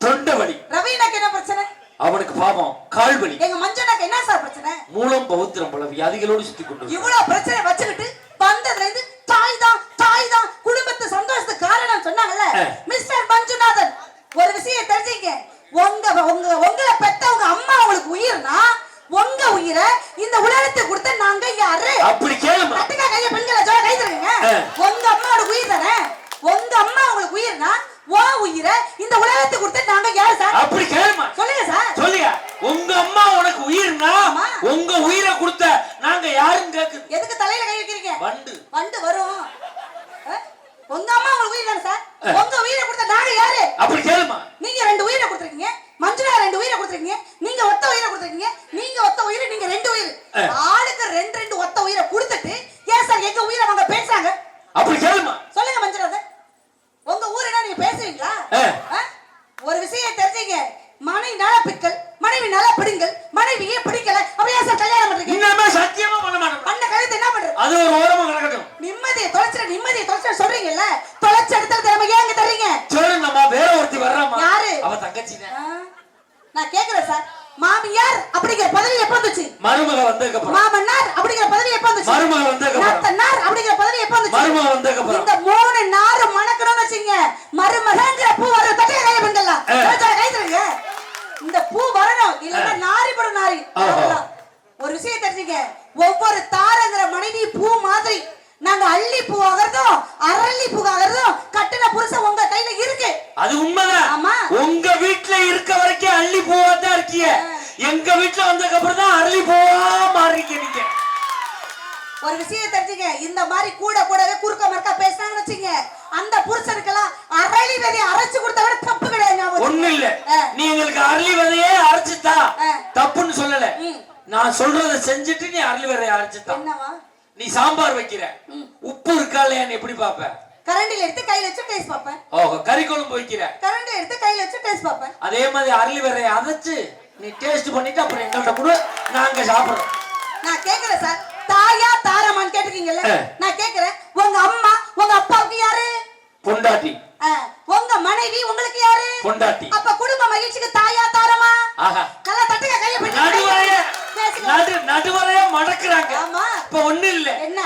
தொண்டை வலி ரவீனாக்கு என்ன பிரச்சனை? அவனுக்கு பாவம் கால் வலி எங்க மஞ்சனாக்கு என்ன சார் பிரச்சனை? மூலம் பௌத்திரம் போல வியாதிகளோடு சுத்தி கொண்டு இவ்வளவு பிரச்சனை வச்சுக்கிட்டு வந்ததுல இருந்து தாய் தான் தாய் தான் குடும்பத்து சந்தோஷத்துக்கு காரணம் சொன்னாங்கல்ல. மிஸ்டர் மஞ்சுநாதன் ஒரு விஷயம் தெரிஞ்சுங்க. உங்க உங்க உங்களை பெத்தவங்க அம்மா உங்களுக்கு உயிர்னா உங்க உயிரை இந்த உலகத்துக்கு கொடுத்த நாங்க யாரு? அப்படி கேளுமா. கட்டுக்கா கைய பெண்களை ஜோட கை தருங்க. உங்க அம்மாவோட உயிர் தானே? உங்க அம்மா உங்களுக்கு உயிர்னா ஓ உயிரை இந்த உலகத்துக்கு கொடுத்த நாங்க யாரு சார்? அப்படி கேளுமா. சொல்லுங்க சார். சொல்லியா உங்க அம்மா உனக்கு உயிர்னா. உங்க உயிரை கொடுத்த நாங்க யாருன்னு கேக்குது. எதுக்கு தலையில கை வைக்கிறீங்க? வண்டு. வண்டு வரும் அஹ்? உங்க அம்மா உங்களுக்கு உயிர் தானே சார் ஆ. உங்க உயிரை கொடுத்த நாங்க யாரு அப்படி கேளுமா நீங்க ரெண்டு உயிரை கொடுத்துருக்கீங்க மஞ்சுளா ரெண்டு உயிரை கொடுத்துருக்கீங்க நீங்க ஒத்த உயிரை கொடுத்துருக்கீங்க நீங்க ஒத்த உயிர் நீங்க ரெண்டு உயிர் ஆ. ஆளுக்கு ரெண்டு ரெண்டு ஒத்த உயிரை கொடுத்துட்டு ஏன் சார் எங்க உயிரை அவங்க பேசுறாங்க அப்படி கேளுமா சொல்லுங்க மஞ்சுநாதன் உங்க ஊர் என்ன நீங்க பேசுவீங்களா ஆ. ஆ? ஒரு விஷயம் தெரிஞ்சுங்க மனைவி நல பிக்கல் மனைவி நல பிடிங்கள் மனைவியே பிடிக்கல அப்படியே சார் கல்யாணம் பண்றீங்க இன்னமே சத்தியமா பண்ண மாட்டோம் பண்ண கழுத்து என்ன பண்றது அது ஒரு ஓரமா கிடக்கட்டும் நிம்மதியை தொலைச்சிட நிம்மதியை தொலைச்சிட சொல்றீங்கல்ல தொலைச்ச இடத்துல திறமை ஏன் இங்க தர்றீங்க சொல்லுங்கம்மா வேற ஒருத்தி வர்றாமா யாரு? அவ தங்கச்சி ஆ, நான் கேக்குறேன் சார் மாமியார் அப்படிங்கிற பதவி எப்ப வந்துச்சு மருமக வந்ததுக்கு அப்புறம் மாமன்னார் அப்படிங்கிற பதவி எப்ப வந்துச்சு மருமக வந்ததுக்கு அப்புறம் நாத்தனார் அப்படிங்கிற பதவி எப்ப வந்துச்சு மருமக வந்ததுக்கு அப்புறம் இந்த மூணு நாறு மணக்கணும்னு வச்சுங்க. மருமகங்கிற பூ வர தட்டைய கைய பண்ணலாம் ஆ. கை தருங்க இந்த பூ வரணும். இல்லன்னா நாரி படும் நாரி. ஒரு விஷயம் தெரிஞ்சுங்க. ஒவ்வொரு தாரங்கிற மனைவி பூ மாதிரி. நாங்க அள்ளி பூ ஆகிறதும் அரளி பூ ஆகிறதும் கட்டின புருஷன் உங்க கையில இருக்கு. அது உண்மைதான். ஆமா. உங்க வீட்ல இருக்க வரைக்கும் அள்ளி பூவா தான் இருக்கீங்க எங்க வீட்ல வந்ததுக்கு அப்புறம் தான் அரளி பூவா மாறிக்க நீங்க. ஒரு விஷயம் தெரிஞ்சுங்க இந்த மாதிரி கூட கூடவே குறுக்க மறுக்கா பேசினாங்கன்னு வச்சுங்க அந்த புருஷனுக்கெல்லாம் அரளி விதையை அரைச்சு கொடுத்த விட தப்பு கிடையாது ஒண்ணு இல்ல. நீ எங்களுக்கு அரளி விதையே அரைச்சுத்தா ஆ. தப்புன்னு சொல்லல. நான் சொல்றத செஞ்சுட்டு நீ அரளி விதையை அரைச்சுத்தா என்னவா? நீ சாம்பார் வைக்கிற. உப்பு இருக்கா இல்லையான்னு எப்படி பாப்ப கரண்டில எடுத்து கையில வச்சு டேஸ்ட் பார்ப்பேன். ஓஹோ கறி குழம்பு வைக்கிற. கரண்டி எடுத்து கையில வச்சு டேஸ்ட் பார்ப்பேன். அதே மாதிரி அரளி விதையை அரைச்சு நீ டேஸ்ட் பண்ணிட்டு அப்புறம் எங்கள்கிட்ட கொடு. நாங்க சாப்பிடுறோம். நான் கேக்குறேன் சார் தாயா தாரமான்னு கேட்டிருக்கீங்கல்ல? ஆ. நான் கேக்குறேன். உங்க அம்மா உங்க அப்பாவுக்கு யாரு? பொண்டாட்டி. உங்க மனைவி உங்களுக்கு யாரு? பொண்டாட்டி. அப்ப குடும்ப மகிழ்ச்சிக்கு தாயா தாரமா நல்லா தட்டுங்க கைய நடு நடுவரைய மடக்குறாங்க. ஆமா. இப்ப ஒண்ணு இல்ல. என்ன?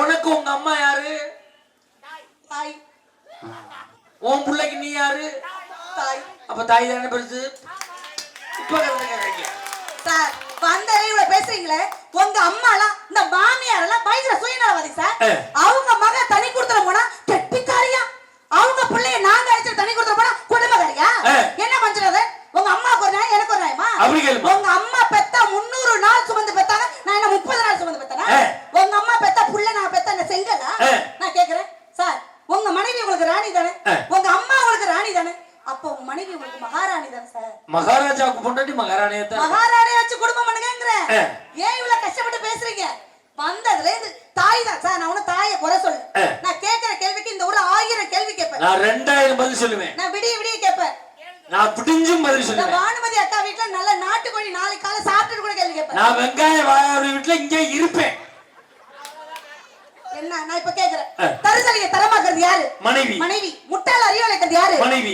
உனக்கு உங்க அம்மா யாரு? தாய். உன் பிள்ளைக்கு நீ யாரு? தாய். அப்ப தாய் தானே பெருசு? சார் இவ்வளவு பேசுறீங்களே? உங்க அம்மாலாம் இந்த மாமியார் எல்லாம் பயங்கர சுயநலவாதி சார். அவங்க மக தனி கொடுத்துட போனா கெட்டிக்காரியா அவங்க பிள்ளைய நாங்க அடிச்சு தனி கொடுத்துட போனா குடும்பக்காரியா. என்ன பண்றது? உங்க அம்மாவுக்கு ஒரு நியாயம் எனக்கு ஒரு கேளுமா உங்க அம்மா பெத்தா முன்னூறு நாள் சுமந்து பெத்தாங்க நான் என்ன முப்பது நாள் சுமந்து பெத்தனா. உங்க அம்மா பெத்தா புள்ள நான் பெத்த என்ன செங்கலா ஆ. நான் கேக்குறேன் சார் உங்க மனைவி உங்களுக்கு ராணி தானே ஆ. உங்க அம்மா உங்களுக்கு ராணி தானே அப்ப உங்க மனைவி உங்களுக்கு மகாராணி தானே சார் மகாராஜாவுக்கு பொண்டாட்டி மகாராணியை தான் மகாராணியை வச்சு குடும்பம் பண்ணுங்கிறேன் ஆ. ஏன் இவ்வளவு கஷ்டப்பட்டு பேசுறீங்க? வந்ததுல இருந்து தாய் தான். சார் நான் ஒன்னும் தாயை குறை சொல்லு. நான் கேட்கிற கேள்விக்கு இந்த ஊர்ல ஆயிரம் கேள்வி கேட்பேன். நான் ரெண்டாயிரம் பதில் சொல்லுவேன். நான் விடிய விடிய கேட்பேன். நான் பிடிஞ்சும் பதில் சொல்லுவேன். பானுமதி அக்கா வீட்டுல நல்ல நாட்டுக்கோழி நாளைக்கு காலை சாப்பிட்டுட்டு கூட கேள்வி கேட்பேன். நான் வெங்காய வாயார் வீட்டுல இங்கே இருப்பேன். என்ன? நான் இப்ப கேக்குறேன். தருசலியை தரமாக்குறது யாரு? மனைவி. மனைவி. முட்டாள் யாரு? மனைவி.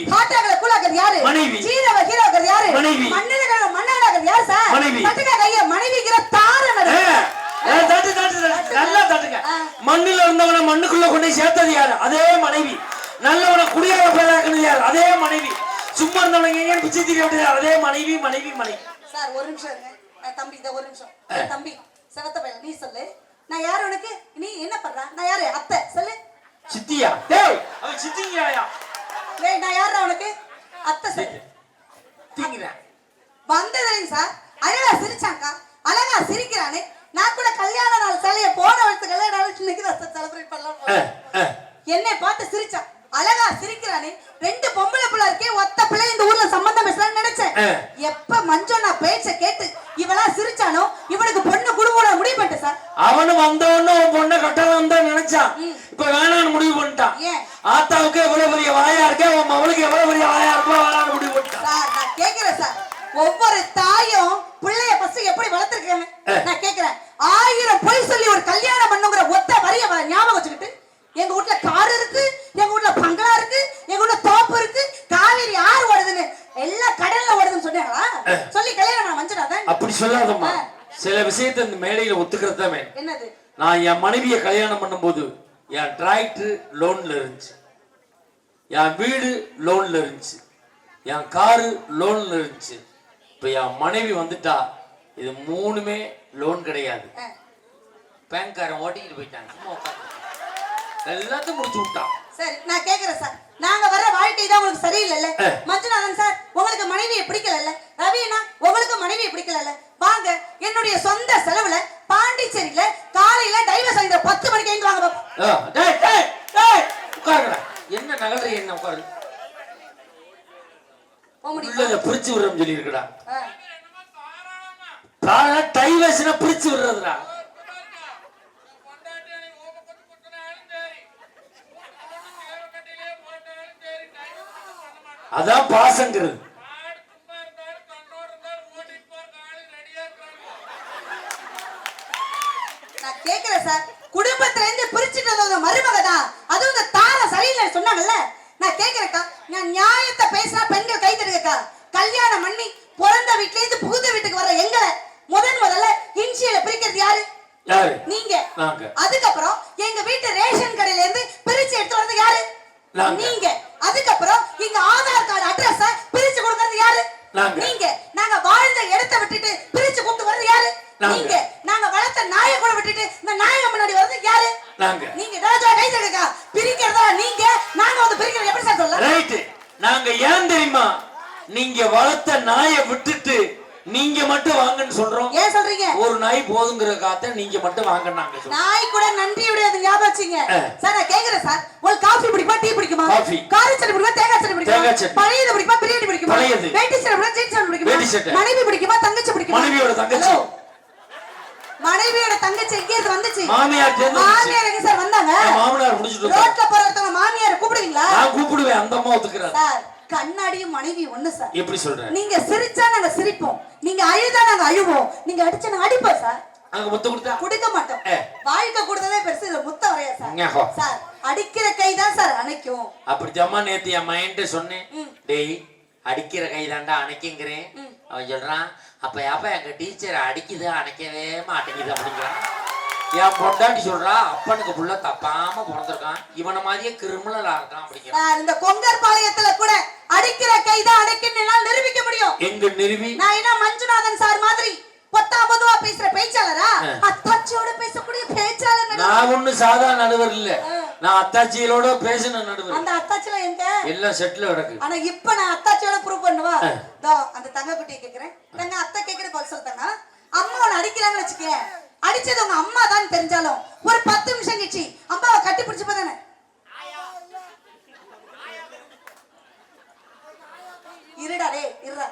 கூழாக்குறது யாரு? மனைவி. சீரவ ஹீரோக்கிறது யாரு? மனைவி. மன்னர்கள் மன்னனாக்குறது யாரு சார் மனைவி. தட்டுக்க கைய மனைவிங்கிற தாரம். நல்லா தட்டுங்க. மண்ணுல இருந்தவன மண்ணுக்குள்ள கொண்டு சேர்த்தது யாரு? அதே மனைவி. நல்லவன குடியாக பேராக்குனது யாரு? அதே மனைவி. சும்மா இருந்தவன எங்கேயும் பிச்சை தீர விட்டது? அதே மனைவி மனைவி மனைவி. சார் ஒரு நிமிஷம் தம்பி இத ஒரு நிமிஷம். தம்பி செவத்த பையன் நீ சொல்லு. நான் யார் உனக்கு? நீ என்ன பண்ற? நான் யாரு? அத்தை. சொல்லு. சித்தியா? டேய் அவன் சித்திங்கயா டேய் நான் யாரா உனக்கு? அத்தை சொல்லு. திங்கிறேன். வந்ததுங்க சார் அழகா சிரிச்சாக்கா அழகா சிரிக்கிறானே. நான் கூட கல்யாண நாள் சிலைய போன வருஷத்து கல்யாண நாள் இன்னைக்கு தான் செலிப்ரேட் பண்ணலாம். என்னை பார்த்து சிரிச்சான். அழகா சிரிக்கிறானே. ரெண்டு பொம்பளை பிள்ளை இருக்கே ஒத்த பிள்ளை இந்த ஊர்ல சம்பந்தம் பேசலாம்னு நினைச்சேன். எப்ப மஞ்சள் நான் பேச்ச கேட்டு இவளா சிரிச்சானோ இவனுக்கு பொண்ணு குடும்பம் முடிவு பண்ணிட்டேன் சார். அவனு வந்தவொன்னு பொண்ணை கட்டலாம் தான் நினைச்சான். இப்ப வேணாம்னு முடிவு பண்ணிட்டான்? ஆத்தாவுக்கு எவ்வளவு பெரிய வாயா இருக்கே உன் மவளுக்கு எவ்வளவு பெரிய வாயா இருக்கோ வேணாம்னு முடிவு பண்ணிட்டான். சார் நான் கேக்குறேன் சார். ஒவ்வொரு தாயும் பிள்ளைய ஃபர்ஸ்ட் எப்படி வளர்த்திருக்காங்க? நான் கேக்குறேன் ஆயிரம் பொய் சொல்லி ஒரு கல்யாணம் எங்க வீட்டுல கார் இருக்கு எங்க வீட்டுல பங்களா இருக்கு எங்க வீட்டுல தோப்பு இருக்கு காவேரி ஆறு ஓடுதுன்னு எல்லா கடல்ல ஓடுதுன்னு சொன்னாங்களா? சொல்லி கல்யாணம் நான் வஞ்சிடாத அப்படி சொல்லாதம்மா. சில விஷயத்தை இந்த மேடையில ஒத்துக்கிறது தான் என்னது? நான் என் மனைவியை கல்யாணம் பண்ணும்போது என் டிராக்டர் லோன்ல இருந்துச்சு. என் வீடு லோன்ல இருந்துச்சு. என் காரு லோன்ல இருந்துச்சு. இப்போ என் மனைவி வந்துட்டா இது மூணுமே லோன் கிடையாது. பேங்க்காரன் ஓட்டிக்கிட்டு போயிட்டாங்க சும்மா எல்லாத்தையும் முடிச்சு விட்டான் சரி நான் கேக்குறேன் சார். நாங்க வர வாழ்க்கை தான் உங்களுக்கு சரியில்லைல்ல. மஞ்சுநாதன் சார் உங்களுக்கு மனைவியை பிடிக்கலல்ல? ரவினா உங்களுக்கு மனைவியை பிடிக்கலல்ல? வாங்க என்னுடைய சொந்த செலவுல பாண்டிச்சேரியில காலையில டைவர்ஸ் வாங்கிற பத்து மணிக்கு எங்க வாங்க உட்காருங்கடா. என்ன நகர்ற என்ன உட்காரு? பிரிச்சு விடுறோம் சொல்லி இருக்கடா. டைவர்ஸ்னா பிரிச்சு விடுறதுடா. அதான் பாசங்கிறது நான் கேக்குறேன் சார் குடும்பத்துல இருந்து பிரிச்சுட்டு வந்தவங்க மருமக தான் அதுவும் இந்த தார சரியில்லை சொன்னாங்கல்ல நான் கேக்குறேக்கா நான் நியாயத்தை பேசினா பெண்கள் கை தருகக்கா கல்யாணம் பண்ணி பிறந்த வீட்ல இருந்து புகுந்த வீட்டுக்கு வர எங்களை முதன் முதல்ல இன்சியல பிரிக்கிறது யாரு யாரு நீங்க நாங்க. அதுக்கப்புறம் எங்க வீட்டு ரேஷன் கடையில இருந்து பிரிச்சு எடுத்து வர்றது யாரு நாங்க. நீங்க அதுக்கப்புறம் எங்க ஆதார் கார்டு அட்ரஸ பிரிச்சு கொடுக்கறது யாரு நாங்க. நீங்க நாங்க வாழ்ந்த இடத்தை விட்டுட்டு பிரிச்சு கூப்பிட்டு வர்றது யாரு நாங்க. நீங்க நாங்க வளர்த்த நாயை கூட விட்டுட்டு இந்த நாயகம் முன்னாடி வர்றது யாரு நாங்க நீங்க ராஜா கை தடுக்கா பிரிக்கிறதா நீங்க? நாங்க வந்து பிரிக்கிறது எப்படி சார் சொல்ல? ரைட் நாங்க ஏன் தெரியுமா? நீங்க வளர்த்த நாயை விட்டுட்டு நீங்க மட்டும் வாங்கன்னு சொல்றோம். ஏன் சொல்றீங்க? ஒரு நாய் போதுங்கிற காத்த நீங்க மட்டும் வாங்க நாங்க நாய் கூட நன்றி விடையாது ஞாபகம் வச்சுங்க. சார் நான் கேக்குறேன் சார். உங்களுக்கு காஃபி பிடிக்குமா? டீ பிடிக்குமா? காஃபி. காரி சட்டை பிடிக்குமா? தேங்காய் சட்டை பிடிக்குமா? தேங்காய் சட்னி. பழையது பிடிக்குமா? பிரியாணி பிடிக்குமா? பழையது. வேட்டி சட்டை பிடிக்குமா? ஜீன்ஸ் சட்டை. பிடிக்குமா சட்டை. மனைவி பிடிக்குமா? தங்கச்சி பிடிக்குமா? மனைவியோட தங்கச்சி. மனைவியோட தங்கச்சி எங்க இருந்து வந்துச்சு. மாமியார். மாமியார் எங்க சார் வந்தாங்க? மாமனார் முடிச்சுட்டு. ரோட்ல போற ஒருத்தவங்க மாமியார் கூப்பிடுவீங்களா? நான் கூப்பிடுவேன். அந்த அம்மா ஒத்துக்கிறாரு. சார் கண்ணாடியும் மனைவி ஒண்ணு சார். எப்படி சொல்றேன்? நீங்க சிரிச்சா நாங்க சிரிப்போம். நீங்க அழுதா நாங்க அழுவோம். நீங்க அடிச்சா நாங்க அடிப்போம் சார். அங்க முத்து கொடுத்தா? கொடுக்க மாட்டோம். வாழ்க்கை கொடுத்ததே பெருசு. இதுல முத்த வரையா சார். சார் அடிக்கிற கை தான் சார் அணைக்கும். அப்படித்தாம்மா நேத்து என் மையன்ட்ட சொன்னேன். டேய் அடிக்கிற கை தாண்டா அணைக்குங்கிறேன். அவன் சொல்றான் அப்ப ஏப்பா எங்க டீச்சர் அடிக்குது அணைக்கவே மாட்டேங்குது அப்படிங்கிறான் என் பொண்டாட்டி சொல்றா அப்பனுக்கு புள்ள தப்பாம பிறந்திருக்கான் இவனை மாதிரியே கிரிமினலா இருக்கான் அப்படிங்கிறான் சார் இந்த கொங்கர் பாளையத்துல கூட அடிக்கிற கை தான் அணைக்குன்னு நிரூபிக்க முடியும் எங்க நிறுவி நான் என்ன மஞ்சுநாதன் சார் மாதிரி பொத்தா பொதுவா பேசுற பேச்சாளரா. அத்தாச்சியோட பேசக்கூடிய பேச்சாளர். நான் ஒண்ணு சாதா நடுவர் இல்ல. நான் அத்தாச்சிகளோட பேசின நடுவர். அந்த அத்தாச்சில எங்க? எல்லாம் செட்டில் கிடக்கு. ஆனா இப்ப நான் அத்தாச்சியோட ப்ரூவ் பண்ணுவா. தோ அந்த தங்க குட்டியை கேக்குறேன். தங்க அத்தை கேக்குற பதில் சொல்லிட்டாங்க அம்மா உன்னை அடிக்கிறாங்கன்னு வச்சுக்க அடிச்சது உங்க அம்மா தான் தெரிஞ்சாலும் ஒரு பத்து நிமிஷம் கழிச்சு அம்மாவை கட்டி பிடிச்சு தானே? இருடா டே இருடா.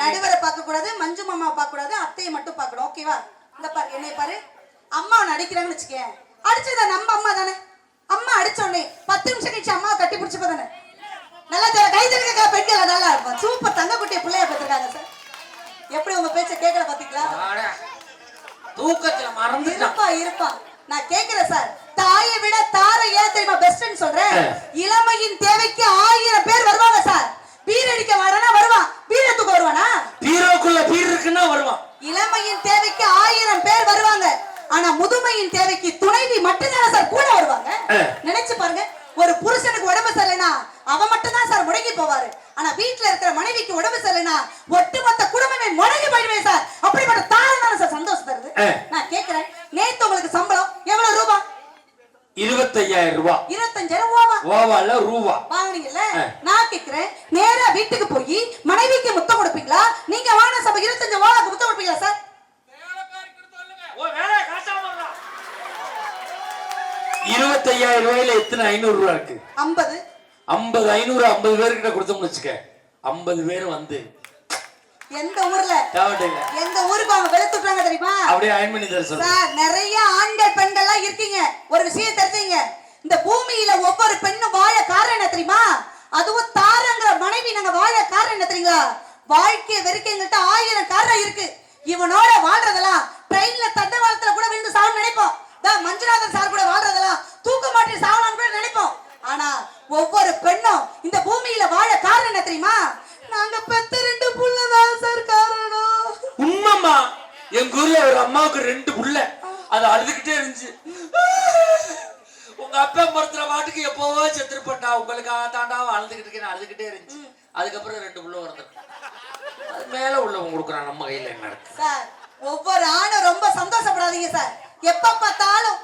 நடுவரை பார்க்க கூடாது மஞ்சு மாமா பார்க்க கூடாது அத்தையை மட்டும் பார்க்கணும். ஓகேவா? இந்த பாரு என்னை பாரு. அம்மா அடிக்கிறாங்கன்னு வச்சுக்கேன் அடிச்சத நம்ம அம்மா தானே? அம்மா அடிச்ச உடனே பத்து நிமிஷம் கழிச்சு அம்மாவை கட்டி பிடிச்சு தானே? நல்லா தெரியல கை தடுக்க பெண்கள் நல்லா இருக்கும். சூப்பர் தங்க குட்டிய பிள்ளைய பெற்றிருக்காங்க சார். எப்படி உங்க பேச்ச கேட்கல பாத்தீங்களா. தூக்கத்துல மறந்துட்டான். இருப்பா இருப்பா. நான் கேக்குறேன் சார். தாயை விட தாரை ஏன் தெரியுமா பெஸ்ட்னு சொல்றேன். இளமையின் தேவைக்கு ஆயிரம் பேர் வருவாங்க சார். பீர் அடிக்க வரனா வருவான். பீர் தூக்க வருவானா? பீரோக்குள்ள பீர் இருக்குன்னா வருவான். இளமையின் தேவைக்கு ஆயிரம் பேர் வருவாங்க. ஆனா முதுமையின் தேவைக்கு துணைவி மட்டும்தானே சார் கூட வருவாங்க. நினைச்சு பாருங்க ஒரு புருஷனுக்கு உடம்பு சரியில்லைனா அவன் மட்டும் தான் சார் முடங்கி போவாரு. ஆனா வீட்டுல இருக்கிற மனைவிக்கு உடம்பு சரியில்லைனா ஒட்டுமொத்த குடும்பமே முடங்கி போயிடுவேன் சார். அப்படிப்பட்ட தாரம் தானே சார் சந்தோஷம் தருது. நான் கேக்குறேன் நேத்து உங்களுக்கு சம்பளம் எவ்வளவு ரூபா? இருபத்தையாயிரம் ரூபாய் இருபத்தஞ்சாயிரம் ரூபாவா ஓவால ரூபா. வாங்குனீங்கல்ல. நான் கேக்குறேன் நேரா வீட்டுக்கு போய் மனைவிக்கு முத்தம் கொடுப்பீங்களா? நீங்க வாங்கின சம்பளம் இருபத்தஞ்சு ரூபாய்க்கு முத்தம் கொடுப்பீங்களா சார் இருபத்தையாயிரம் ரூபாயில எத்தனை? ஐநூறு ரூபா இருக்கு. ஐம்பது. ஐம்பது ஐநூறு ஐம்பது பேர்கிட்ட கொடுத்தோம்னு வச்சுக்க. ஐம்பது பேர் வந்து. எந்த ஊர்ல? எந்த ஊருக்கு அவங்க வெளுத்துட்டாங்க தெரியுமா? அப்படியே அயன் பண்ணி தர சொல்லு சார் நிறைய ஆண்கள் பெண்கள்லாம் இருக்கீங்க. ஒரு விஷயம் தெரிஞ்சீங்க. இந்த பூமியில ஒவ்வொரு பெண்ணும் வாழ காரணம் என்ன தெரியுமா? அதுவும் தாரங்கிற மனைவி நாங்க வாழ காரணம் என்ன தெரியுங்களா? வாழ்க்கைய வெறுக்க எங்கள்கிட்ட ஆயிரம் காரணம் இருக்கு. இவனோட வாழ்றதெல்லாம் ட்ரெயின்ல தண்டவாளத்துல கூட விழுந்து சாவணும் நினைப்போம். தான் மஞ்சுநாதன் சார் கூட வாழ்றதெல்லாம் தூக்க மாட்டி சாவலாம்னு கூட நினைப்போம். ஆனா ஒவ்வொரு பெண்ணும் இந்த பூமியில வாழ காரணம் என்ன தெரியுமா? நாங்க பெத்த ரெண்டு புள்ள எங்க ஊர்ல ஒரு அம்மாவுக்கு ரெண்டு புள்ள. அது அழுதுகிட்டே இருந்துச்சு. உங்க அப்பா மறுத்துற வாட்டுக்கு எப்போவோ செத்துருப்பட்டா உங்களுக்கு தாண்டா அழுதுகிட்டு இருக்கேன் அழுதுகிட்டே இருந்துச்சு. அதுக்கப்புறம் ரெண்டு புள்ள வரது அது மேல உள்ளவங்க கொடுக்குறான் நம்ம கையில என்ன இருக்கு சார் ஒவ்வொரு ஆணும் ரொம்ப சந்தோஷப்படாதீங்க சார் எப்ப பார்த்தாலும்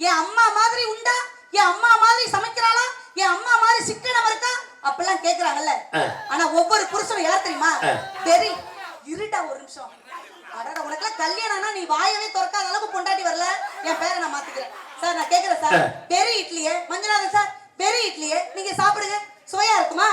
என் அம்மா மாதிரி உண்டா? என் அம்மா மாதிரி சமைக்கிறாளா? என் அம்மா மாதிரி சிக்கனம் இருக்கா? அப்பெல்லாம் கேக்குறாங்கல்ல. ஆனா ஒவ்வொரு புருஷனும் யார் தெரியுமா. வெறி. இருடா ஒரு நிமிஷம். அடடா உனக்கெல்லாம் கல்யாணம்னா நீ வாயவே திறக்காத அளவுக்கு பொண்டாட்டி வரல. என் பேரை நான் மாத்திக்கிறேன். சார் நான் கேக்குறேன் சார். பெரிய இட்லியே? மஞ்சளாதன் சார் பெரிய இட்லியே? நீங்க சாப்பிடுங்க. சுவையா இருக்குமா?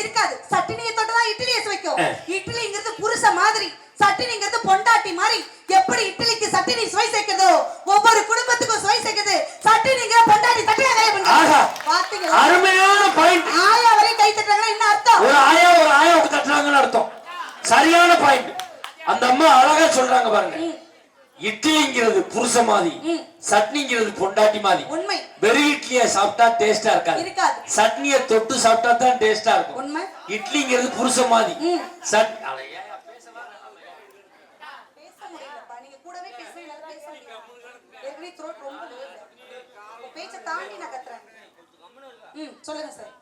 இருக்காது. சட்டினியை தொட்டுதான் இட்லியை சுவைக்கும். இட்லிங்கிறது புருஷ மாதிரி. சட்டினிங்கிறது பொண்டாட்டி மாதிரி. எப்படி இட்லிக்கு சட்டினி சுவை சேர்க்குதோ ஒவ்வொரு குடும்பத்துக்கும் சுவை சேர்க்குது சட்டினிங்கிற பொண்டாட்டி தட்டியா கை ஆஹா. பாத்தீங்களா அருமையான பாயிண்ட் ஆயா வரையும் கை தட்டுறாங்கன்னா என்ன அர்த்தம் ஒரு ஆயா ஒரு ஆயாவுக்கு தட்டுறாங்கன்னு அர்த்தம் சரியான பாயிண்ட் அந்த அம்மா அழகா சொல்றாங்க பாருங்க. இட்லிங்கிறது புருஷ மாதிரி. சட்னிங்கிறது பொண்டாட்டி மாதிரி. உண்மை. வெறும் இட்லிய சாப்பிட்டா டேஸ்டா இருக்காது. சட்னிய தொட்டு சாப்பிட்டா தான் டேஸ்டா இருக்கும். உண்மை. இட்லிங்கிறது புருஷ மாதிரி. சட் சொல்லுங்க சார்?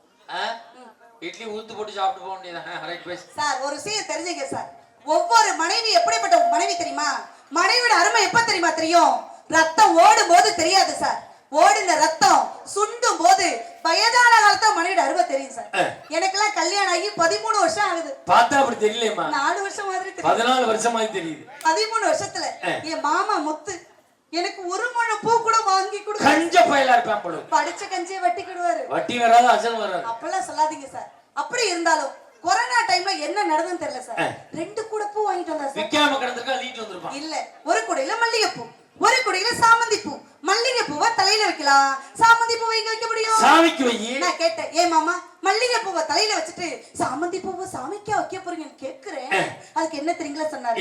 இட்லி ஊத்து போட்டு சாப்பிட்டு போக வேண்டியதான் ரைட் சார் ஒரு விஷயம் தெரிஞ்சுங்க சார். ஒவ்வொரு மனைவி எப்படிப்பட்ட மனைவி தெரியுமா? மனைவியோட அருமை எப்ப தெரியுமா தெரியும்? ரத்தம் ஓடும் போது தெரியாது சார். ஓடுன ரத்தம் சுண்டும் போது வயதான காலத்துல மனைவியோட அருமை தெரியும் சார். ஆ. எனக்கெல்லாம் கல்யாணம் ஆகி பதிமூணு வருஷம் ஆகுது. பார்த்தா அப்படி தெரியலையேம்மா. நாலு வருஷம் மாதிரி பதினாலு வருஷமா தெரியுது. பதிமூணு வருஷத்துல. என் மாமா முத்து எனக்கு ஒரு மணி பூ கூட வாங்கி கொடுக்க கஞ்ச பயலா இருப்பேன் படிச்ச கஞ்சியை வட்டிக்கிடுவாரு வட்டி வராது அசல் வராது. அப்பெல்லாம் சொல்லாதீங்க சார். அப்படி இருந்தாலும் கொரோனா டைம்ல என்ன நடந்ததுன்னு தெரியல சார். ரெண்டு கூட பூ வாங்கிட்டு வந்தா சார். விக்காம கிடந்திருக்கா லீட் வந்திருப்பான் இல்ல ஒரு குடையில மல்லிகைப்பூ ஒரு குடையில சாமந்தி பூ மல்லிகை பூவை தலையில வைக்கலாம். சாமந்தி பூவை எங்க வைக்க முடியும். சாமிக்கு வை. நான் கேட்டேன். ஏன் மாமா மல்லிகை பூவை தலையில வச்சுட்டு சாமந்தி பூவை சாமிக்கா வைக்க போறீங்கன்னு கேக்குறேன். அதுக்கு என்ன தெரியுங்களா சொன்னாரு?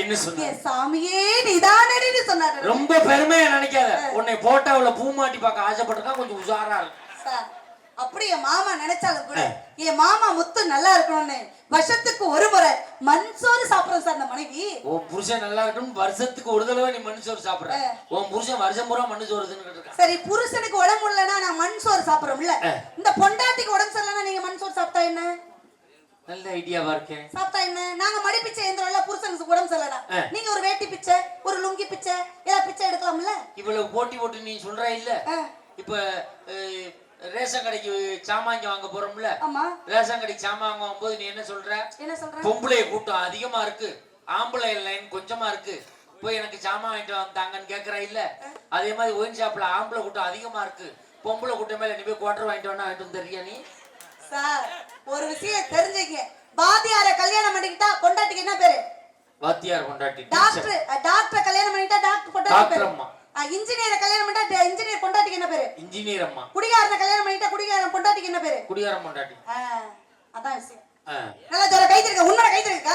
என் சாமியே நீதானடின்னு சொன்னாரு. ரொம்ப பெருமையா நினைக்காத. உன்னை போட்டாவுல பூ மாட்டி பார்க்க ஆசைப்பட்டிருக்கா கொஞ்சம் உஷாரா இருக்கும் அப்படி என் மாமா நினைச்சாலும் கூட என் மாமா முத்து நல்லா இருக்கணும்னு வருஷத்துக்கு ஒரு முறை மண் சோறு சாப்பிடுறோம் சார் அந்த மனைவி. உன் புருஷன் நல்லா இருக்கணும் வருஷத்துக்கு ஒரு தடவை நீ மண்ணு சோறு சாப்பிடுற உன் புருஷன் வருஷம் பூரா மண்ணு சோறு சரி புருஷனுக்கு உடம்பு இல்லைன்னா நான் மண் சோறு சாப்பிடுறோம்ல இந்த பொண்டாட்டிக்கு உடம்பு சரியில்லைன்னா நீங்க மண் சோறு சாப்பிட்டா என்ன? நல்ல ஐடியாவா இருக்கேன் சாப்பிட்டா என்ன? நாங்க மடி பிச்சை எந்திரம்ல புருஷனுக்கு உடம்பு சரியில்லைனா. நீங்க ஒரு வேட்டி பிச்சை ஒரு லுங்கி பிச்சை ஏதாவது பிச்சை எடுக்கலாம்ல? இவ்வளவு போட்டி போட்டு நீ சொல்ற இல்ல? இப்ப ரேஷன் கடைக்கு சாமான் வாங்க போறோம்ல? ஆமா. ரேஷன் கடைக்கு சாமான் வாங்க போது நீ என்ன சொல்ற? என்ன சொல்றேன் பொம்பளை கூட்டம் அதிகமா இருக்கு. ஆம்பளை லைன் கொஞ்சமா இருக்கு. போய் எனக்கு சாமான் வாங்கிட்டு வந்தாங்கன்னு கேக்குற இல்ல? அதே மாதிரி ஒயின் ஷாப்ல ஆம்பளை கூட்டம் அதிகமா இருக்கு. பொம்பளை கூட்டம் மேல நீ போய் குவார்டர் வாங்கிட்டு வேணா வாங்கிட்டு வந்துறியா நீ? சார் ஒரு விஷயம் தெரிஞ்சுங்க. பாதியார கல்யாணம் பண்ணிக்கிட்டா பொண்டாட்டிக்கு என்ன பேரு? வாத்தியார் கொண்டாட்டி டாக்டர் டாக்டர் கல்யாணம் பண்ணிட்டா டாக்டர் டாக்டர் பேரு? அம்மா. இன்ஜினியரை கல்யாணம் பண்ணிட்டா இன்ஜினியர் பொண்டாட்டிக்கு என்ன பேரு? இன்ஜினியர் அம்மா. குடிகாரனை கல்யாணம் பண்ணிட்டா குடிகாரன் பொண்டாட்டிக்கு என்ன பேரு? குடியாரம் கொண்டாட்டி ஆ, அதான் விஷயம். நல்லா ஜோர கை தருங்க உன்னோட கை தருங்க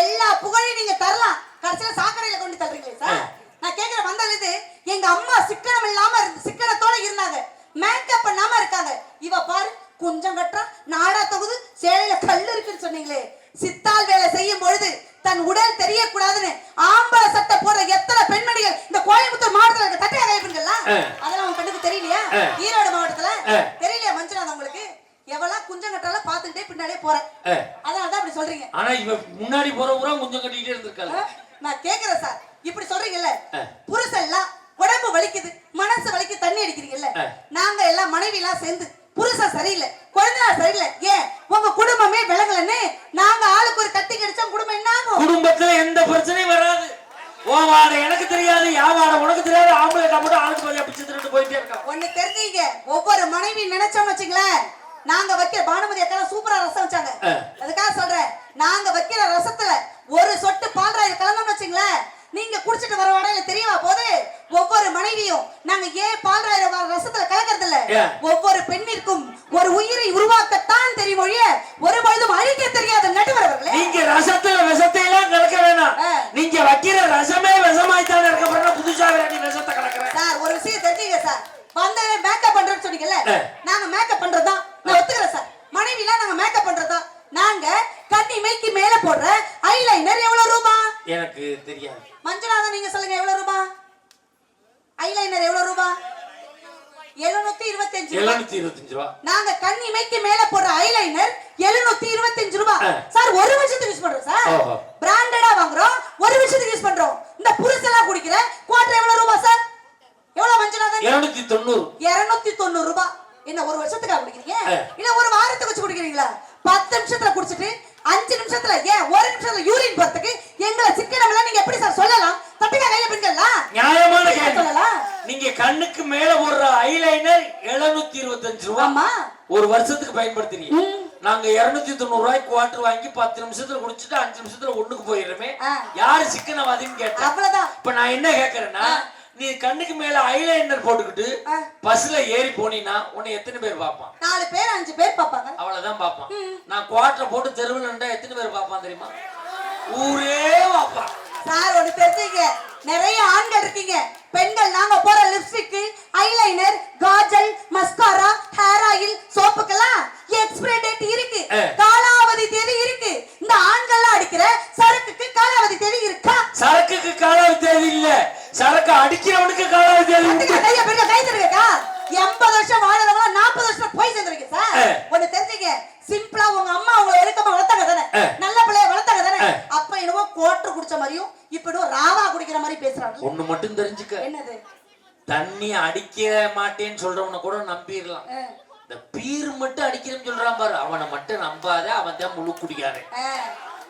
எல்லா புகழையும் நீங்க தரலாம். கடைசியில சாக்கடையில கொண்டு தள்ளுறீங்களே சார் நான் கேக்குற வந்தது இது எங்க அம்மா சிக்கனம் இல்லாம இருந்து சிக்கனத்தோட இருந்தாங்க. மேக்கப் பண்ணாம இருக்காங்க. இவ பாரு கொஞ்சம் கட்டுறா நாடா தொகுது சேலையில கல் இருக்குன்னு சொன்னீங்களே. சித்தால் வேலை செய்யும் பொழுது தன் உடல் தெரியக்கூடாதுன்னு ஆம்பளை சட்டை போடுற எத்தனை பெண்மணிகள் இந்த கோயம்புத்தூர் மாவட்டத்துல இருக்க தட்டையா கைப்பெண்கள்ல ஆ. அதெல்லாம் உங்க கண்ணுக்கு தெரியலையா. ஈரோடு மாவட்டத்துல. தெரியலையா மஞ்சுநாதன் உங்களுக்கு எவளா குஞ்சம் கட்டால பாத்துக்கிட்டே பின்னாடியே போறேன் ஆ. அதான் அதான் அப்படி சொல்றீங்க ஆனா இவ முன்னாடி போற ஊரா கொஞ்சம் கட்டிக்கிட்டே இருந்திருக்காள் ஆ? நான் கேக்குறேன் சார் இப்படி சொல்றீங்கல்ல. புருஷன் எல்லாம் உடம்பு வலிக்குது மனசு வலிக்கு தண்ணி அடிக்கிறீங்கல்ல. நாங்க எல்லாம் மனைவி எல்லாம் சேர்ந்து புருஷன் சரியில்லை குழந்தையா சரியில்லை. ஏன்? உங்க குடும்பமே விலகலன்னு நாங்க ஆளுக்கு ஒரு கட்டி கிடைச்சா குடும்பம் என்ன ஆகும்? குடும்பத்துல எந்த பிரச்சனையும் வராது. ஓ வாட எனக்கு தெரியாது யா வாட உனக்கு தெரியாது ஆம்பளை மட்டும் ஆளுக்கு பதிலா பிச்சு திருட்டு போயிட்டே இருக்கான். ஒண்ணு தெரிஞ்சீங்க ஒவ்வொரு மனைவி நினைச்சோம்னு வச்சுங்களேன் நாங்க வைக்கிற பானுமதி அக்கா சூப்பரா ரசம் வச்சாங்க. அதுக்காக சொல்றேன் நாங்க வைக்கிற ரசத்துல ஒரு சொட்டு பால்ராய் கலந்தோம்னு வச்சுங்களேன் நீங்க குடிச்சிட்டு வர வடையில தெரியவா போது ஒவ்வொரு மனைவியும் நாங்க ஏன் பால்ராய் ரசத்துல கலக்கறது இல்ல? ஒவ்வொரு பெண்ணிற்கும் ஒரு உயிரை உருவாக்கத்தான் தெரியும் ஒழிய ஒரு பொழுதும் அழிக்க தெரியாத நடுவர் அவர்களே. நீங்க ரசத்துல விஷத்தை எல்லாம் கலக்க வேணாம். நீங்க வைக்கிற ரசமே விஷமாய்த்தானே இருக்க போறா புதுசா நீ விஷத்தை கலக்குற. சார் ஒரு விஷயம் தெரிஞ்சுங்க சார். வந்த மேக்கப் பண்றோம்னு சொன்னீங்கல்ல. நாங்க மேக்கப் பண்றதுதான் நான் ஒத்துக்கிறேன் சார். மனைவிலாம் நாங்க மேக்கப் பண்றதுதான் நாங்க கண்ணி மைக்கு மேல போடுற ஐலைனர் எவ்வளவு ரூபா? எனக்கு தெரியாது. மஞ்சுநாதன் நீங்க சொல்லுங்க எவ்வளவு ரூபாய் ஐலைனர் எவ்வளவு ரூபாய் எழுநூத்தி இருபத்தஞ்சு எழுநூத்தி இருபத்தஞ்சு ரூபா. நாங்க கண் இமைக்கு மேல போடுற ஐலைனர் எழுநூத்தி இருபத்தஞ்சு ரூபாய். ஆ. சார் ஒரு வருஷத்துக்கு யூஸ் பண்றோம் சார். பிராண்டடா வாங்குறோம் ஒரு வருஷத்துக்கு யூஸ் பண்றோம். இந்த புருஷெல்லாம் குடிக்கிற குவாட்டர் எவ்வளவு ரூபாய் சார்? எவ்வளவு மஞ்சுநாதன் இருநூத்தி தொண்ணூறு. இருநூத்தி தொண்ணூறு ரூபாய் என்ன ஒரு வருஷத்துக்கா குடிக்கிறீங்க. இல்ல ஒரு வாரத்துக்கு வச்சு குடிக்கிறீங்களா? பத்து நிமிஷத்துல குடிச்சிட்டு அஞ்சு நிமிஷத்துல ஏன் ஒரு நிமிஷத்துல யூரின் போறதுக்கு எங்களை சிக்கனம்லாம் நீங்க எப்படி சார் சொல்லலாம் தப்பிக்கா கையில பெண்கள்லாம் நியாயமான எப்படி கேள்வி சொல்லலாம் நீங்க கண்ணுக்கு மேல போடுற ஐலைனர் எழுநூத்தி இருபத்தஞ்சு ரூபா. ஆமா. ஒரு வருஷத்துக்கு பயன்படுத்துறீங்க. நாங்க இருநூத்தி தொண்ணூறு ரூபாய்க்கு குவாட்டர் வாங்கி பத்து நிமிஷத்துல குடிச்சிட்டு அஞ்சு நிமிஷத்துல ஒண்ணுக்கு போயிடுறோமே. யாரு சிக்கனவாதின்னு அவ்வளவுதான். இப்ப நான் என்ன கேக்குறேன்னா நீ கண்ணுக்கு மேல ஐலைனர் போட்டுக்கிட்டு. பஸ்ல ஏறி போனீன்னா உன்னை எத்தனை பேர் பார்ப்பான்? நாலு பேர் அஞ்சு பேர் பாப்பாங்க அவ்வளவுதான் பார்ப்பான். நான் குவாட்டர் போட்டு தெருவில் எத்தனை பேர் பார்ப்பான் தெரியுமா? ஊரே பார்ப்பான். சார் ஒண்ணு தெரிஞ்சுங்க. நிறைய ஆண்கள் இருக்கீங்க. பெண்கள் நாங்க போற lipstick eyeliner kajal mascara hair oil சோப்புக்கெல்லாம் expiry date இருக்கு. காலாவதி தேதி இருக்கு. இந்த ஆண்கள்லாம் அடிக்கிற சரக்குக்கு காலாவதி தேதி இருக்கா? சரக்குக்கு காலாவதி தேதி இல்ல. சரக்கு அடிக்கிறவனுக்கு காலாவதி தேதி கைய பெருக்க கை தருக்கா எண்பது வருஷம் வாழறவங்க நாற்பது வருஷம் போய் சேர்ந்துருங்க சார். ஒண்ணு தெரிஞ்சுங்க. சிம்பிளா உங்க அம்மா உங்களை எடுக்கமா வளர்த்தாங்க தானே. நல்ல பிள்ளைய வளர்த்தாங்க தானே. அப்ப என்னமோ கோட்டர் குடிச்ச மாதிரியும் இப்ப ராவா குடிக்கிற மாதிரி பேசுறாங்க. ஒண்ணு மட்டும் தெரிஞ்சுக்க. என்னது? தண்ணி அடிக்க மாட்டேன்னு சொல்றவனை கூட நம்பிடலாம். இந்த பீர் மட்டும் அடிக்கிறேன்னு சொல்றான் பாரு. அவனை மட்டும் நம்பாத அவன் தான் முழு குடிக்காரன் ஆ.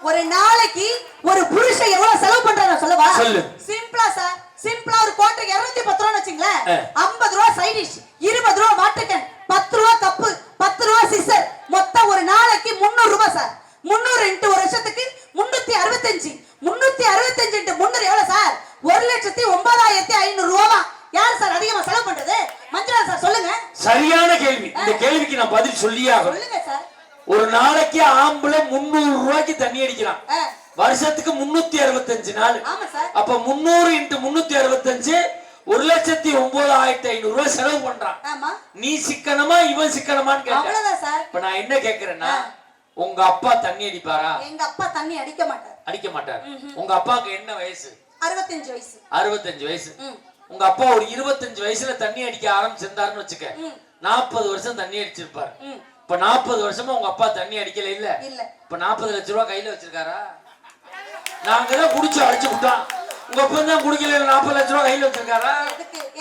ஒரு நாளைக்கு ஒரு புருஷன் எவ்வளவு செலவு பண்றாங்க சொல்லவா? சொல்லு. சிம்பிளா சார் சிம்பிளா ஒரு கோட்டை இருநூத்தி பத்து ரூபா வச்சுங்களேன். ஐம்பது ரூபா சைட் டிஷ் இருபது ரூபா வாட்டர் கேன் பத்து ரூபா கப்பு பத்து ரூபா சிசர் மொத்தம் ஒரு நாளைக்கு முந்நூறு ரூபாய் சார் முந்நூறு இன்ட்டு ஒரு வருஷத்துக்கு முன்னூத்தி அறுபத்தஞ்சு முன்னூத்தி அறுபத்தஞ்சு முந்நூறு எவ்வளவு சார் ஒரு லட்சத்தி ஒன்பதாயிரத்தி ஐநூறு ரூபா யார் சார் அதிகமா செலவு பண்றது? மஞ்சுளா சார் சொல்லுங்க. சரியான கேள்வி. இந்த கேள்விக்கு நான் பதில் சொல்லியே சொல்லுங்க சார் ஒரு நாளைக்கு ஆம்பளை முந்நூறு ரூபாய்க்கு தண்ணி அடிக்கிறான் வருஷத்துக்கு முன்னூத்தி அறுபத்தஞ்சு நாள். ஆமா சார் அப்ப முந்நூறு இன்ட்டு முன்னூத்தி அறுபத்தஞ்சு ஒரு லட்சத்தி ஒன்பதாயிரத்தி ஐநூறு ரூபாய் செலவு பண்றான். ஆமா. நீ சிக்கனமா இவன் சிக்கனமான்னு சார் இப்ப நான் என்ன கேக்குறேன்னா. உங்க அப்பா தண்ணி அடிப்பாரா? எங்க அப்பா தண்ணி அடிக்க மாட்டார். அடிக்க மாட்டார் உங்க அப்பாவுக்கு என்ன வயசு? அறுபத்தஞ்சு வயசு. அறுபத்தஞ்சு வயசு. உங்க அப்பா ஒரு இருபத்தஞ்சு வயசுல தண்ணி அடிக்க ஆரம்பிச்சிருந்தாருன்னு வச்சுக்க. நாற்பது வருஷம் தண்ணி அடிச்சிருப்பாரு. இப்ப நாற்பது வருஷமா உங்க அப்பா தண்ணி அடிக்கல இல்ல? இப்ப நாற்பது லட்ச ரூபாய் கையில வச்சிருக்காரா? நாங்க தான் குடிச்சு அடிச்சு விட்டோம். உங்க அப்பா தான் குடிக்கல நாற்பது லட்ச ரூபாய் கையில வச்சிருக்காரா?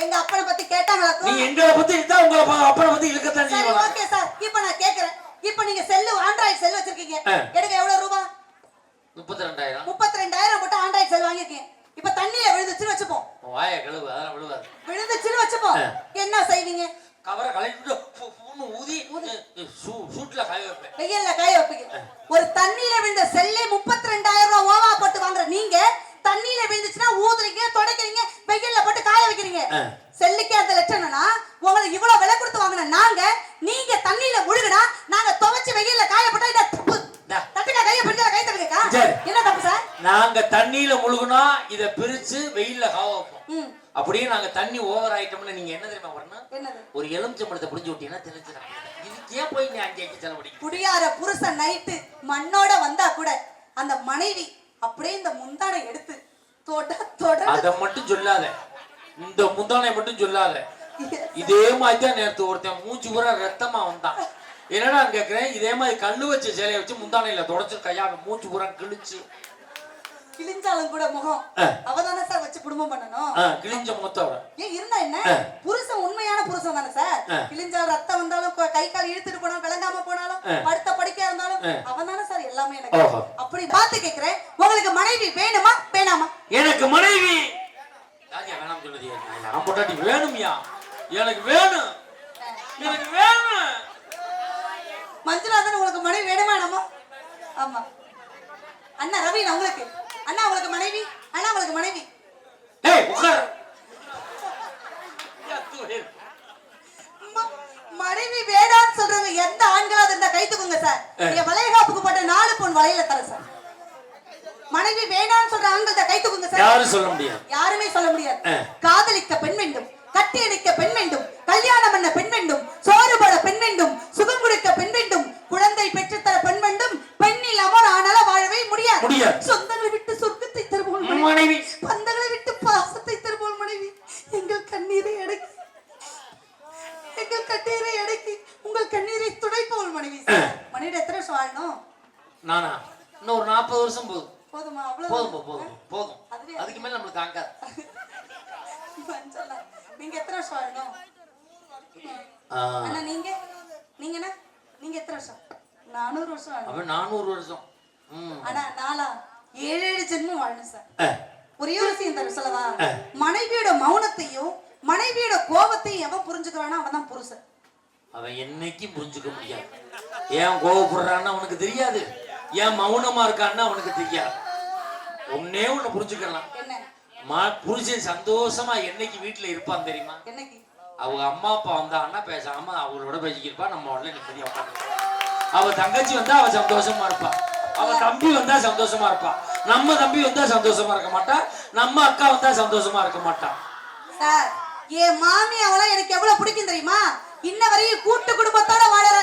எங்க அப்பனை பத்தி கேட்டாங்களா நீங்க எங்களை பத்தி இழுத்தா உங்களை பா- அப்பனை பத்தி இழுக்கத்தான் ஓகே சார் இப்போ நான் 哎。தண்ணி ஓவர் ஆயிட்டோம்னு நீங்க என்ன தெரியுமா என்னது? ஒரு எலுமிச்சம்பழத்தை புடிஞ்சு விட்டீங்கன்னா தெரிஞ்சிடும் இதுக்கு போய் நீ அங்கே செலவழிக்க குடியார புருஷன் நைட்டு மண்ணோட வந்தா கூட அந்த மனைவி அப்படியே இந்த முந்தானை எடுத்து தொட தொட அதை மட்டும் சொல்லாத. இந்த முந்தானை மட்டும் சொல்லாத. இதே மாதிரி தான் நேரத்து ஒருத்தன் மூச்சு பூரா ரத்தமா வந்தான். என்னடா கேக்குறேன்? இதே மாதிரி கல்லு வச்ச சேலையை வச்சு முந்தானையில தொடச்சு கையா மூச்சு பூரா கிழிச்சு கிழிஞ்சாலும் கூட முகம். அவதானே சார் வச்சு குடும்பம் பண்ணணும்? கிழிஞ்ச முகத்தோட. ஏன் இருந்தா என்ன. புருஷன் உண்மையான புருஷன் தானே சார்? ஆ. கிழிஞ்சாலும் ரத்தம் வந்தாலும் கொ- கால் இழுத்துட்டு போனாலும் விளங்காம போனாலும். படுத்த படுக்கையா இருந்தாலும். அவன் தானே சார் எல்லாமே எனக்கு. அப்படி பார்த்து கேக்குறேன். உங்களுக்கு மனைவி வேணுமா வேணாமா? எனக்கு மனைவி. வேணாம் நான் பொட்டாட்டி வேணும்யா. எனக்கு வேணும். எனக்கு வேணும். மஞ்சுநாதன் உங்களுக்கு மனைவி வேணுமா ஆமா. அண்ணா ரவீன் உங்களுக்கு அண்ணா உங்களுக்கு மனைவி? அண்ணா உங்களுக்கு மனைவி? ஏய் உட்கார். மனைவி வேடான்னு சொல்றவங்க எந்த ஆண்களாவது இருந்தா கை தூக்குங்க சார் என் வளையகாப்புக்கு போட்ட நாலு பொன் வளையல தரேன் சார் மனைவி வேணான்னு சொல்ற ஆண்கள்ட்ட கை தூக்குங்க சார் யாரும் சொல்ல முடியாது. யாருமே சொல்ல முடியாது. காதலிக்க பெண் வேண்டும் கட்டி அணைக்க பெண் வேண்டும் கல்யாணம் பண்ண பெண் வேண்டும் சோறு போட பெண் வேண்டும் சுகம் கொடுக்க பெண் வேண்டும் குழந்தை பெற்றுத்தர பெண் வேண்டும் பெண் இல்லாமல் ஆனால வாழவே முடியாது முடியாது. சொந்தங்களை விட்டு சொர்க்கத்தை தருவோம் வருஷம் வாழணும் நானா இன்னும் ஒரு நாற்பது வருஷம் போதும் போதுமா அவ்வளவு போதும் போ, போதும் போதும் அதுவே அதுக்கு மேல நம்மளுக்கு தாங்காது மஞ்சள் நீங்க எத்தனை வருஷம் வாழணும் ஆ, அண்ணா நீங்க நீங்க என்ன நீங்க எத்தனை வருஷம் நானூறு வருஷம் வாழணும் அப்ப நானூறு வருஷம் ம் ஆனா நாளா ஏழு ஏழு ஜென்மம் வாழணும் சார் அஹ், ஒரே ஒரு விஷயம் தர சொல்லவா மனைவியோட மௌனத்தையும் மனைவியோட கோபத்தையும் எவன் புரிஞ்சுக்கிறானோ அவன் தான் புருஷன். அவன் என்னைக்கும் புரிஞ்சுக்க முடியாது. ஏன் கோவப்படுறான்னு அவனுக்கு தெரியாது. ஏன் மௌனமா இருக்கான்னு அவனுக்கு தெரியாது. ஒன்னே ஒண்ணு புரிஞ்சுக்கலாம். புருஷன் சந்தோஷமா என்னைக்கு வீட்டுல இருப்பான் தெரியுமா? அவங்க அம்மா அப்பா வந்தாங்கன்னா பேசாம அவங்களோட பேசிக்கிருப்பா நம்ம உடனே நிம்மதியா உட்காந்து அவ தங்கச்சி வந்தா அவ சந்தோஷமா இருப்பா. அவ தம்பி வந்தா சந்தோஷமா இருப்பா. நம்ம தம்பி வந்தா சந்தோஷமா இருக்க மாட்டா. நம்ம அக்கா வந்தா சந்தோஷமா இருக்க மாட்டா. சார் என் மாமி அவளை எனக்கு எவ்வளவு பிடிக்கும் தெரியுமா? இன்ன வரையும் கூட்டு குடும்பத்தோட வாழற